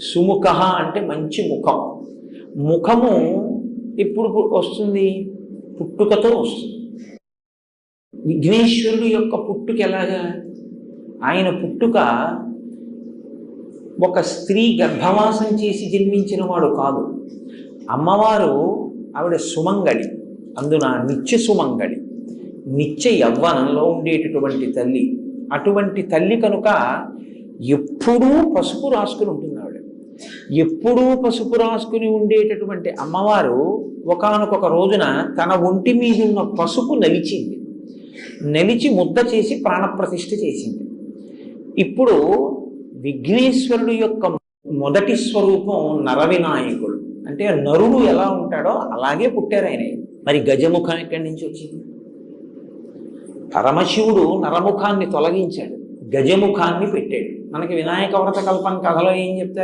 సుముఖ అంటే మంచి ముఖం. ముఖము ఇప్పుడు వస్తుంది పుట్టుకతో వస్తుంది. విఘ్నేశ్వరుడు యొక్క పుట్టుక ఎలాగా? ఆయన పుట్టుక ఒక స్త్రీ గర్భవాసం చేసి జన్మించిన వాడు కాదు. అమ్మవారు ఆవిడ సుమంగళి అందున నిత్య సుమంగళి. నిత్య యవ్వనంలో ఉండేటటువంటి తల్లి. అటువంటి తల్లి కనుక ఎప్పుడూ పసుపు రాసుకుని ఉంటుంది ఎప్పుడూ పసుపు రాసుకుని ఉండేటటువంటి అమ్మవారు ఒకానొక రోజున తన ఒంటి మీద ఉన్న పసుపు నలిచింది. నలిచి ముద్ద చేసి ప్రాణప్రతిష్ఠ చేసింది. ఇప్పుడు విఘ్నేశ్వరుడు యొక్క మొదటి స్వరూపం నరవినాయకుడు. అంటే నరుడు ఎలా ఉంటాడో అలాగే పుట్టారు ఆయన. మరి గజముఖం ఎక్కడి నుంచి వచ్చింది? పరమశివుడు నరముఖాన్ని తొలగించాడు. గజముఖాన్ని పెట్టాడు. మనకి వినాయక వ్రత కల్పన కథలో ఏం చెప్తారు?